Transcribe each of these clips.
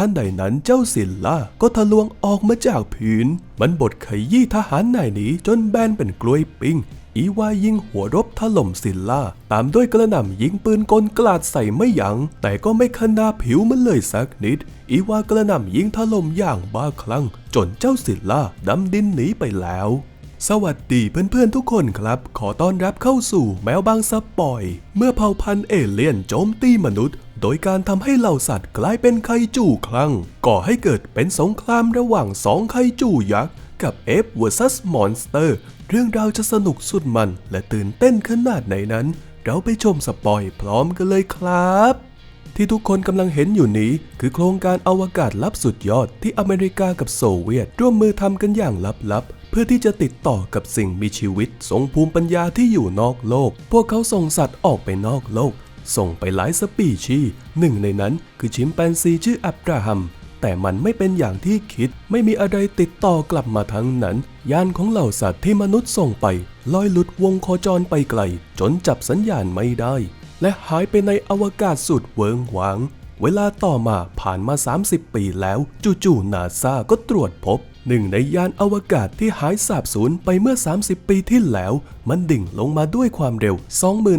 ท่านใดนั้นเจ้าศิลล่าก็ทะลวงออกมาจากผืน มันบดขยี้ทหารนายนี้จนแบนเป็นกล้วยปิ้ง อีวายิงหัวรบถล่มศิลล่า ตามด้วยกระหน่ำยิงปืนกลกลาดใส่ไม่ยัง้ง แต่ก็ไม่ขนาผิวมันเลยสักนิด อีวากระหน่ำยิงถล่มอย่างบ้าคลั่ง จนเจ้าศิลล่าดำดินหนีไปแล้วสวัสดีเพื่อนๆทุกคนครับ ขอต้อนรับเข้าสู่แมวบางสปอย เมื่อเผ่าพันธุ์เอเลี่ยนโจมตีมนุษย์ โดยการทำให้เหล่าสัตว์กลายเป็นไคจูคลั่ง ก่อให้เกิดเป็นสงครามระหว่างสองไคจูยักษ์ กับเอฟ vs Monster เรื่องราวจะสนุกสุดมันและตื่นเต้นขนาดไหนนั้น เราไปชมสปอยพร้อมกันเลยครับที่ทุกคนกำลังเห็นอยู่นี้ คือโครงการอวกาศลับสุดยอดที่อเมริกากับโซเวียต ร่วมมือทำกันอย่างลับๆ เพื่อที่จะติดต่อกับสิ่งมีชีวิตทรงภูมิปัญญาที่อยู่นอกโลก พวกเขาส่งสัตว์ออกไปนอกโลก ส่งไปหลายสปีชีหนึ่งในนั้นคือชิมแปนซีชื่ออับราฮัม แต่มันไม่เป็นอย่างที่คิด ไม่มีอะไรติดต่อกลับมาทั้งนั้น ยานของเหล่าสัตว์ที่มนุษย์ส่งไปลอยหลุดวงโคจรไปไกล จนจับสัญญาณไม่ได้ และหายไปในอวกาศสุดเวิงหวาง เวลาต่อมาผ่านมา 30 ปีแล้ว จู่ๆนาซาก็ตรวจพบ หนึ่งในยานอวกาศที่หายสาบสูญไปเมื่อ 30 ปีที่แล้ว มันดิ่งลงมาด้วยความเร็ว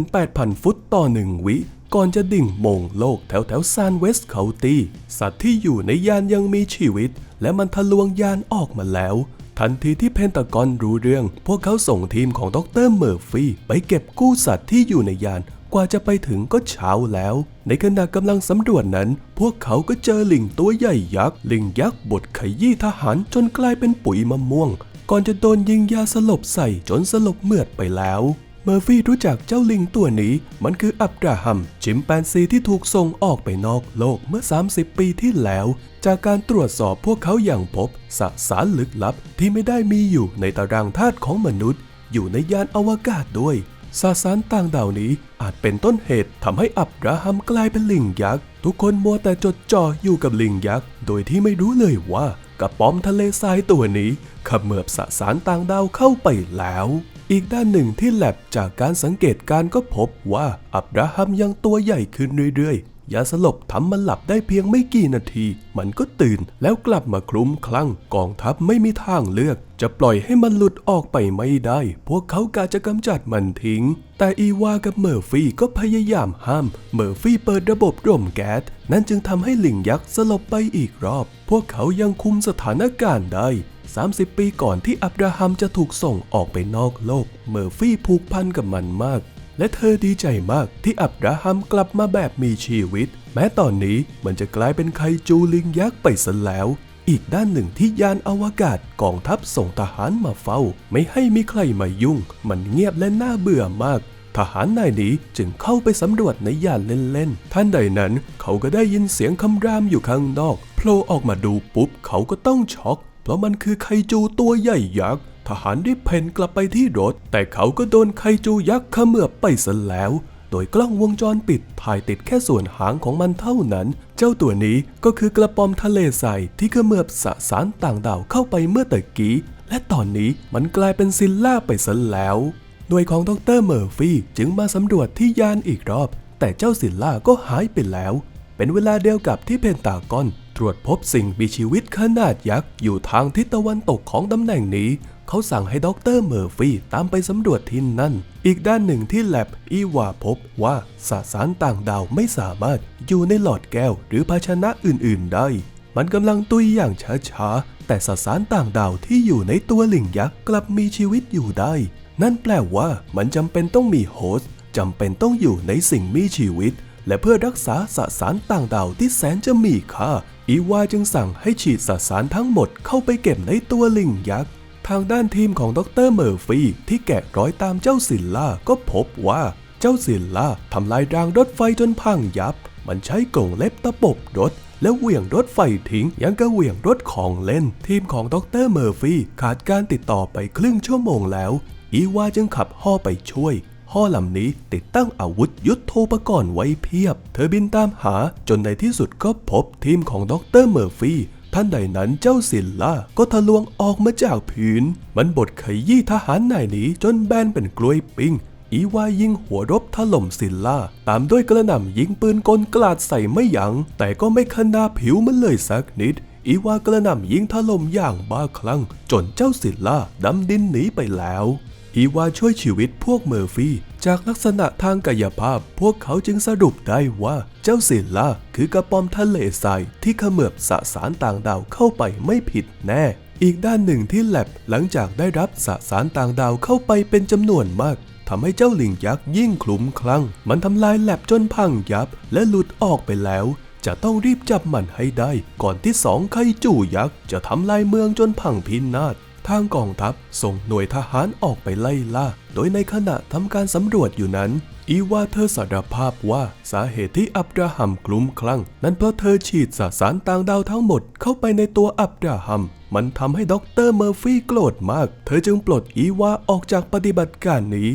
28,000 ฟุตต่อหนึ่งวิก่อนจะดิ่งมงโลกแถวแถวซานเวสต์เคาตีสัตว์ที่อยู่ในยานยังมีชีวิต และมันทะลวงยานออกมาแล้ว ทันทีที่เพนตากอนรู้เรื่อง พวกเขาส่งทีมของดรเมอร์ฟี่ไปเก็บกู้สัตว์ที่อยู่ในยาน กว่าจะไปถึงก็เช้าแล้ว ในขณะกำลังสำรวจนั้น พวกเขาก็เจอลิงตัวใหญ่ยักษ์ ลิงยักษ์บดขยี้ทหารจนกลายเป็นปุ๋ยมะม่วง ก่อนจะโดนยิงยาสลบใส่จนสลบเมือดไปแล้วเมอร์ฟี่รู้จักเจ้าลิงตัวนี้ มันคืออับราฮัม ชิมแปนซีที่ถูกส่งออกไปนอกโลกเมื่อ 30 ปีที่แล้ว จากการตรวจสอบพวกเขาอย่างพบสสารลึกลับที่ไม่ได้มีอยู่ในตารางธาตุของมนุษย์ อยู่ในยานอวกาศด้วย สสารต่างดาวนี้อาจเป็นต้นเหตุทำให้อับราฮัมกลายเป็นลิงยักษ์ ทุกคนมัวแต่จดจ่ออยู่กับลิงยักษ์ โดยที่ไม่รู้เลยว่ากระป๋อมทะเลทรายตัวนี้ขมือบสสารต่างดาวเข้าไปแล้ว อีกด้านหนึ่งที่แลบจากการสังเกตการก็พบว่าอับราฮัมยังตัวใหญ่ขึ้นเรื่อยๆ ยาสลบทำมันหลับได้เพียงไม่กี่นาที มันก็ตื่นแล้วกลับมาคลุ้มคลั่ง กองทัพไม่มีทางเลือก จะปล่อยให้มันหลุดออกไปไม่ได้ พวกเขากาจะกำจัดมันทิ้ง แต่อีวากับเมอร์ฟี่ก็พยายามห้าม เมอร์ฟี่เปิดระบบร่มแก๊สนั่นจึงทำให้ลิงยักษ์สลบไปอีกรอบ พวกเขายังคุมสถานการณ์ได้30 ปีก่อนที่อับราฮัมจะถูกส่งออกไปนอกโลก เมอร์ฟี่ผูกพันกับมันมาก และเธอดีใจมากที่อับราฮัมกลับมาแบบมีชีวิต แม้ตอนนี้มันจะกลายเป็นไคจูลิงยักษ์ไปซะแล้ว อีกด้านหนึ่งที่ยานอวกาศกองทัพส่งทหารมาเฝ้า ไม่ให้มีใครมายุ่ง มันเงียบและน่าเบื่อมาก ทหารนายนี้จึงเข้าไปสำรวจในยานเล่นๆท่านใดนั้นเขาก็ได้ยินเสียงคำรามอยู่ข้างนอกโผล่ออกมาดูปุ๊บเขาก็ต้องช็อก เพราะมันคือไคจูตัวใหญ่ยักษ์ ทหารได้เพ่นกลับไปที่รถ แต่เขาก็โดนไคจูยักษ์เขมือบไปซะแล้ว โดยกล้องวงจรปิดถ่ายติดแค่ส่วนหางของมันเท่านั้น เจ้าตัวนี้ก็คือกระปอมทะเลทรายที่เขมือบสสารต่างดาวเข้าไปเมื่อตะกี้ และตอนนี้มันกลายเป็นซิลล่าไปซะแล้วหน่วยของดรเมอร์ฟี่จึงมาสำรวจที่ยานอีกรอบ แต่เจ้าซิลล่าก็หายไปแล้ว เป็นเวลาเดียวกับที่เพนตากอน ตรวจพบสิ่งมีชีวิตขนาดยักษ์อยู่ทางทิศตะวันตกของตำแหน่งนี้ เขาสั่งให้ด็อกเตอร์เมอร์ฟี่ตามไปสำรวจที่นั่น อีกด้านหนึ่งที่แลบอีวาพบว่าสสารต่างดาวไม่สามารถอยู่ในหลอดแก้วหรือภาชนะอื่น ๆ ได้ มันกำลังตุยอย่างช้า ๆ แต่สสารต่างดาวที่อยู่ในตัวลิงยักษ์กลับมีชีวิตอยู่ได้ นั่นแปลว่ามันจำเป็นต้องมีโฮสต์จำเป็นต้องอยู่ในสิ่งมีชีวิต และเพื่อรักษาสสารต่างดาวที่แสนจะมีค่าอีวาจึงสั่งให้ฉีดสสารทั้งหมดเข้าไปเก็บในตัวลิงยักษ์ ทางด้านทีมของดรเมอร์ฟี่ที่แกะรอยตามเจ้าซิลล่าก็พบว่าเจ้าซิลล่าทำลายรางรถไฟจนพังยับ มันใช้กรงเล็บตะปบรถแล้วเหวี่ยงรถไฟทิ้งยังกระเหวี่ยงรถของเล่น ทีมของดรเมอร์ฟี่ขาดการติดต่อไปครึ่งชั่วโมงแล้ว อีวาจึงขับห่อไปช่วยห่อลำนี้ติดตั้งอาวุธยุทโธปกรณ์ไว้เพียบ เธอบินตามหาจนในที่สุดก็พบทีมของดรเมอร์ฟี่ ท่านใดนั้นเจ้าซิลล่าก็ทะลวงออกมาจากผืน มันบดขยี้ทหารนายนี้จนแบนเป็นกล้วยปิ้ง อีวายิงหัวรบถล่มซิลล่า ตามด้วยกระหน่ำยิงปืนกลกลาดใส่ไม่ยัง้งแต่ก็ไม่ขนาผิวมันเลยสักนิด อีวากระหน่ำยิงถล่มอย่างบ้าคลั่ง จนเจ้าซิลล่าดำดินหนีไปแล้ว อีวาช่วยชีวิตพวกเมอร์ฟี่ จากลักษณะทางกายภาพ พวกเขาจึงสรุปได้ว่าเจ้าซิลล่าคือกระปอมทะเลทรายที่ขมือบสสารต่างดาวเข้าไปไม่ผิดแน่ อีกด้านหนึ่งที่แลบหลังจากได้รับสสารต่างดาวเข้าไปเป็นจำนวนมากทำให้เจ้าลิงยักษ์ยิ่งคลุ้มคลั่ง มันทำลายแลบจนพังยับ และหลุดออกไปแล้ว จะต้องรีบจับมันให้ได้ ก่อนที่สองไคจูยักษ์จะทำลายเมืองจนพังพินาศ ทางกองทัพส่งหน่วยทหารออกไปไล่ล่า โดยในขณะทำการสำรวจอยู่นั้น อีวาเธอสารภาพว่าสาเหตุที่อับราฮัมคลุ้มคลั่ง นั้นเพราะเธอฉีดสสารต่างดาวทั้งหมดเข้าไปในตัวอับราฮัม มันทำให้ด็อกเตอร์เมอร์ฟี่โกรธมาก เธอจึงปลดอีวาออกจากปฏิบัติการนี้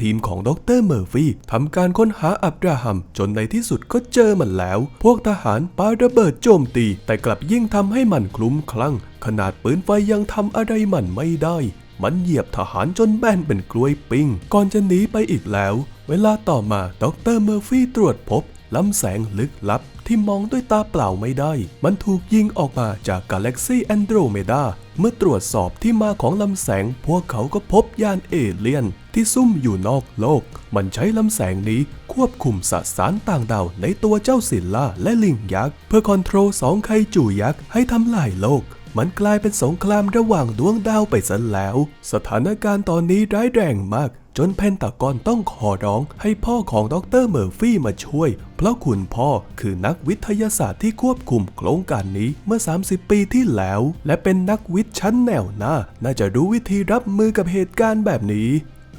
ทีมของดรเมอร์ฟี่ทำการค้นหาอับราฮัม จนในที่สุดก็เจอมันแล้ว พวกทหารปาระเบิดโจมตี แต่กลับยิ่งทำให้มันคลุ้มคลั่ง ขนาดปืนไฟยังทำอะไรมันไม่ได้ มันเหยียบทหารจนแบนเป็นกล้วยปิ้ง ก่อนจะหนีไปอีกแล้ว เวลาต่อมาดรเมอร์ฟี่ตรวจพบลำแสงลึกลับที่มองด้วยตาเปล่าไม่ได้ มันถูกยิงออกมาจากกาแล็กซีแอนโดรเมดา เมื่อตรวจสอบที่มาของลำแสง พวกเขาก็พบยานเอเลียน ที่ซุ่มอยู่นอกโลก มันใช้ลำแสงนี้ควบคุมสสารต่างดาวในตัวเจ้าศิลล่าและลิงยักษ์ เพื่อคอนโทรลสองไคจูยักษ์ให้ทำลายโลก มันกลายเป็นสงครามระหว่างดวงดาวไปซะแล้ว สถานการณ์ตอนนี้ร้ายแรงมาก จนเพนตากอนต้องขอร้องให้พ่อของดรเมอร์ฟี่มาช่วย เพราะคุณพ่อคือนักวิทยาศาสตร์ที่ควบคุมโครงการนี้เมื่อ 30 ปีที่แล้ว และเป็นนักวิทย์ชั้นแนวหน้า น่าจะรู้วิธีรับมือกับเหตุการณ์แบบนี้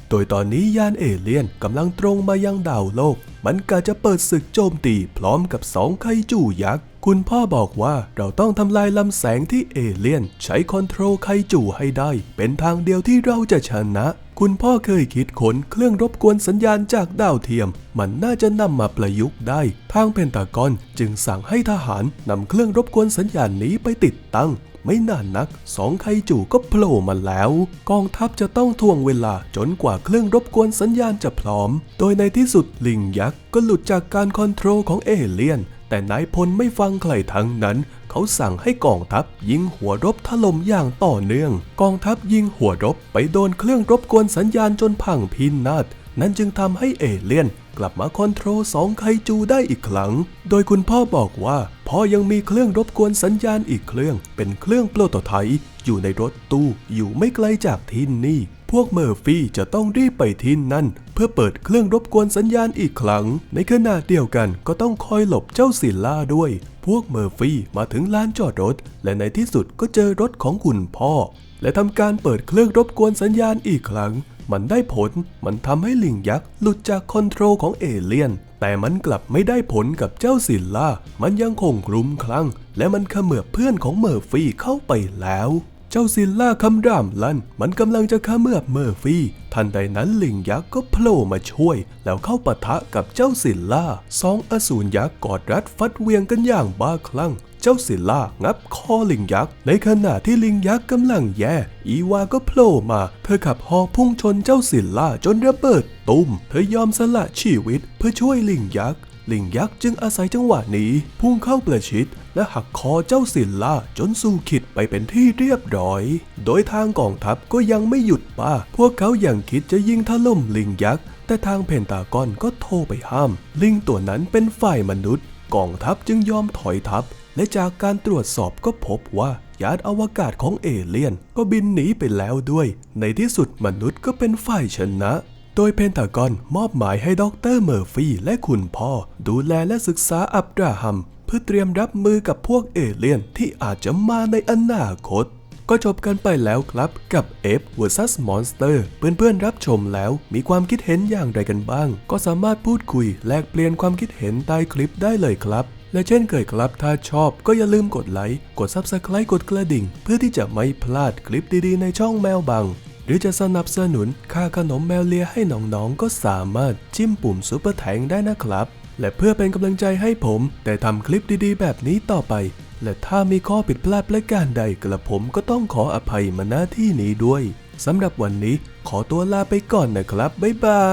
โดยตอนนี้ยานเอเลี่ยนกำลังตรงมายังดาวโลก มันกะจะเปิดศึกโจมตีพร้อมกับสองไคจูยักษ์คุณพ่อบอกว่าเราต้องทำลายลำแสงที่เอเลี่ยน ใช้คอนโทรลไคจูให้ได้ เป็นทางเดียวที่เราจะชนะ คุณพ่อเคยคิดค้นเครื่องรบกวนสัญญาณจากดาวเทียม มันน่าจะนำมาประยุกต์ได้ ทางเพนตากอนจึงสั่งให้ทหารนำเครื่องรบกวนสัญญาณนี้ไปติดตั้ง ไม่นานนักสองไคจูก็โผล่มาแล้ว กองทัพจะต้องทวงเวลาจนกว่าเครื่องรบกวนสัญญาณจะพร้อม โดยในที่สุดลิงยักษ์ก็หลุดจากการคอนโทรลของเอเลี่ยน แต่นายพลไม่ฟังใครทั้งนั้น เขาสั่งให้กองทัพยิงหัวรบถล่มอย่างต่อเนื่อง กองทัพยิงหัวรบไปโดนเครื่องรบกวนสัญญาณจนพังพินาศนั่นจึงทำให้เอเลี่ยนกลับมาคอนโทรลสองไคจูได้อีกครั้ง โดยคุณพ่อบอกว่าพ่อยังมีเครื่องรบกวนสัญญาณอีกเครื่อง เป็นเครื่องโปรโตไทป์อยู่ในรถตู้อยู่ไม่ไกลจากที่นี่ พวกเมอร์ฟี่จะต้องรีบไปที่นั่น เพื่อเปิดเครื่องรบกวนสัญญาณอีกครั้ง ในขณะเดียวกันก็ต้องคอยหลบเจ้าซิลล่าด้วย พวกเมอร์ฟี่มาถึงลานจอดรถ และในที่สุดก็เจอรถของคุณพ่อ และทำการเปิดเครื่องรบกวนสัญญาณอีกครั้ง มันได้ผล มันทำให้ลิงยักษ์หลุดจากคอนโทรลของเอเลี่ยน แต่มันกลับไม่ได้ผลกับเจ้าซิลล่า มันยังคงคลุ้มคลั่ง และมันขมือบเพื่อนของเมอร์ฟี่เข้าไปแล้วเจ้าซิลล่าคำรามลั่น มันกำลังจะขมือบเมอร์ฟี่ ทันใดนั้นลิงยักษ์ก็โผล่มาช่วย แล้วเข้าปะทะกับเจ้าซิลล่าสองอสูรยักษ์กอดรัดฟัดเวียงกันอย่างบ้าคลั่ง เจ้าซิลล่างับคอลิงยักษ์ ในขณะที่ลิงยักษ์กำลังแย่ อีวาก็โผล่มา เธอขับฮอพุ่งชนเจ้าซิลล่าจนระเบิดตุ้ม เธอยอมสละชีวิตเพื่อช่วยลิงยักษ์ลิงยักษ์จึงอาศัยจังหวะนี้ พุ่งเข้าประชิด และหักคอเจ้าซิลล่าจนสู่ขิดไปเป็นที่เรียบร้อย โดยทางกองทัพก็ยังไม่หยุดป้า พวกเขายังคิดจะยิงถล่มลิงยักษ์ แต่ทางเพนตากอนก็โทรไปห้าม ลิงตัวนั้นเป็นฝ่ายมนุษย์ กองทัพจึงยอมถอยทัพ และจากการตรวจสอบก็พบว่ายานอวกาศของเอเลี่ยนก็บินหนีไปแล้วด้วย ในที่สุดมนุษย์ก็เป็นฝ่ายชนะโดยเพนทากอนมอบหมายให้ด็อกเตอร์เมอร์ฟี่และคุณพ่อ ดูแลและศึกษาอับราฮัม พื่อเตรียมรับมือกับพวกเอเลี่ยนที่อาจจะมาในอนาคต ก็จบกันไปแล้วครับกับ F vs Monster เพื่อนๆรับชมแล้วมีความคิดเห็นอย่างไรกันบ้าง ก็สามารถพูดคุยแลกเปลี่ยนความคิดเห็นใต้คลิปได้เลยครับและเช่นเคยครับ ถ้าชอบก็อย่าลืมกดไลค์ กด Subscribe กดกระดิ่ง เพื่อที่จะไม่พลาดคลิปดีๆในช่องแมวบัง หรือจะสนับสนุนค่าขนมแมวเลียให้น้องๆ ก็สามารถจิ้มปุ่มซุปเปอร์แทงได้นะครับ และเพื่อเป็นกำลังใจให้ผมได้ทำคลิปดีๆ แบบนี้ต่อไป และถ้ามีข้อผิดพลาดประการใดกระผมก็ต้องขออภัยมาน้าที่นี้ด้วยสำหรับวันนี้ขอตัวลาไปก่อนนะครับ บ๊ายบา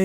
ย